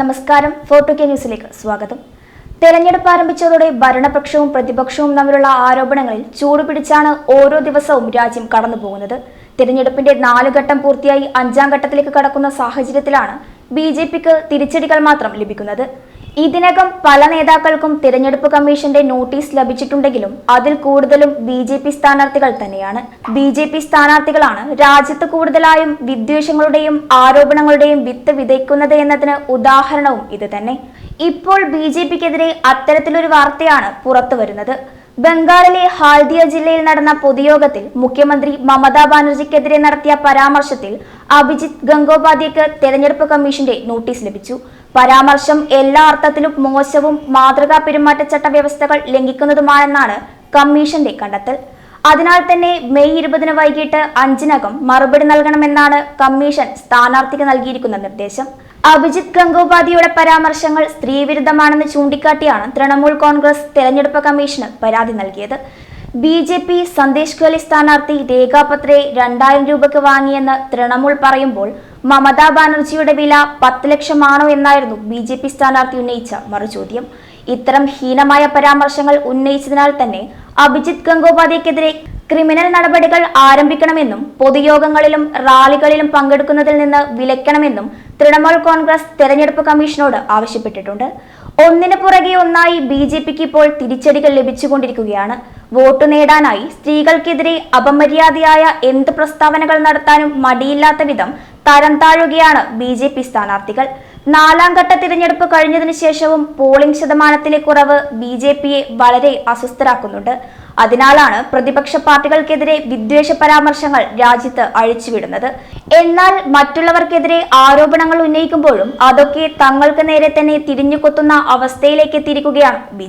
നമസ്കാരം. ഫോർട്ടു കെ ന്യൂസിലേക്ക് സ്വാഗതം. തെരഞ്ഞെടുപ്പ് ആരംഭിച്ചതോടെ ഭരണപക്ഷവും പ്രതിപക്ഷവും തമ്മിലുള്ള ആരോപണങ്ങളിൽ ചൂടുപിടിച്ചാണ് ഓരോ ദിവസവും രാജ്യം കടന്നുപോകുന്നത്. തിരഞ്ഞെടുപ്പിന്റെ നാല് ഘട്ടം പൂർത്തിയായി അഞ്ചാം ഘട്ടത്തിലേക്ക് കടക്കുന്ന സാഹചര്യത്തിലാണ് ബി ജെ പിക്ക് തിരിച്ചടികൾ മാത്രം ലഭിക്കുന്നത്. ഇതിനകം പല നേതാക്കൾക്കും തിരഞ്ഞെടുപ്പ് കമ്മീഷന്റെ നോട്ടീസ് ലഭിച്ചിട്ടുണ്ടെങ്കിലും അതിൽ കൂടുതലും ബി ജെ പി സ്ഥാനാർത്ഥികൾ തന്നെയാണ്. ബി ജെ പി സ്ഥാനാർത്ഥികളാണ് രാജ്യത്ത് കൂടുതലായും വിദ്വേഷങ്ങളുടെയും ആരോപണങ്ങളുടെയും വിത്ത് വിതയ്ക്കുന്നത് എന്നതിന് ഉദാഹരണവും ഇത് തന്നെ. ഇപ്പോൾ ബി ജെ പിക്കെതിരെ അത്തരത്തിലൊരു വാർത്തയാണ് പുറത്തു വരുന്നത് ബംഗാളിലെ ഹാൽദിയ ജില്ലയിൽ നടന്ന പൊതുയോഗത്തിൽ മുഖ്യമന്ത്രി മമതാ ബാനർജിക്കെതിരെ നടത്തിയ പരാമർശത്തിൽ അഭിജിത്ത് ഗംഗോപാധ്യയ്ക്ക് തെരഞ്ഞെടുപ്പ് കമ്മീഷന്റെ നോട്ടീസ് ലഭിച്ചു. പരാമർശം എല്ലാ അർത്ഥത്തിലും മോശവും മാതൃകാ പെരുമാറ്റച്ചട്ട വ്യവസ്ഥകൾ ലംഘിക്കുന്നതുമാണെന്നാണ് കമ്മീഷന്റെ കണ്ടെത്തൽ. അതിനാൽ തന്നെ മെയ് ഇരുപതിന് വൈകിട്ട് അഞ്ചിനകം മറുപടി നൽകണമെന്നാണ് കമ്മീഷൻ സ്ഥാനാർത്ഥിക്ക് നൽകിയിരിക്കുന്ന നിർദ്ദേശം. അഭിജിത് ഗംഗോപാധ്യയുടെ പരാമർശങ്ങൾ സ്ത്രീവിരുദ്ധമാണെന്ന് ചൂണ്ടിക്കാട്ടിയാണ് തൃണമൂൽ കോൺഗ്രസ് തെരഞ്ഞെടുപ്പ് കമ്മീഷന് പരാതി നൽകിയത്. B J P Sandeshkhali സ്ഥാനാർത്ഥി രേഖാപത്രയെ രണ്ടായിരം രൂപയ്ക്ക് വാങ്ങിയെന്ന് തൃണമൂൽ പറയുമ്പോൾ മമതാ ബാനർജിയുടെ വില പത്ത് ലക്ഷമാണോ എന്നായിരുന്നു ബി ജെ പി സ്ഥാനാർത്ഥി ഉന്നയിച്ച മറുചോദ്യം. ഇത്തരം ഹീനമായ പരാമർശങ്ങൾ ഉന്നയിച്ചതിനാൽ തന്നെ അഭിജിത് ഗംഗോപാധ്യക്കെതിരെ ക്രിമിനൽ നടപടികൾ ആരംഭിക്കണമെന്നും പൊതുയോഗങ്ങളിലും റാലികളിലും പങ്കെടുക്കുന്നതിൽ നിന്ന് വിലക്കണമെന്നും തൃണമൂൽ കോൺഗ്രസ് തെരഞ്ഞെടുപ്പ് കമ്മീഷനോട് ആവശ്യപ്പെട്ടിട്ടുണ്ട്. ഒന്നിനു പുറകെ ഒന്നായി ബി ജെ പിക്ക് ഇപ്പോൾ തിരിച്ചടികൾ ലഭിച്ചുകൊണ്ടിരിക്കുകയാണ്. വോട്ടു നേടാനായി സ്ത്രീകൾക്കെതിരെ അപമര്യാദയായ എന്ത് പ്രസ്താവനകൾ നടത്താനും മടിയില്ലാത്ത വിധം തരം താഴുകയാണ് ബി ജെ പി സ്ഥാനാർത്ഥികൾ. നാലാം ഘട്ട തിരഞ്ഞെടുപ്പ് കഴിഞ്ഞതിനു ശേഷവും പോളിംഗ് ശതമാനത്തിലെ കുറവ് ബി ജെ പിയെ വളരെ അസ്വസ്ഥരാക്കുന്നുണ്ട്. അതിനാലാണ് പ്രതിപക്ഷ പാർട്ടികൾക്കെതിരെ വിദ്വേഷ പരാമർശങ്ങൾ രാജ്യത്ത് അഴിച്ചുവിടുന്നത്. എന്നാൽ മറ്റുള്ളവർക്കെതിരെ ആരോപണങ്ങൾ ഉന്നയിക്കുമ്പോഴും അതൊക്കെ തങ്ങൾക്ക് നേരെ തന്നെ തിരിഞ്ഞുകൊത്തുന്ന അവസ്ഥയിലേക്ക് എത്തിയിരിക്കുകയാണ് ബി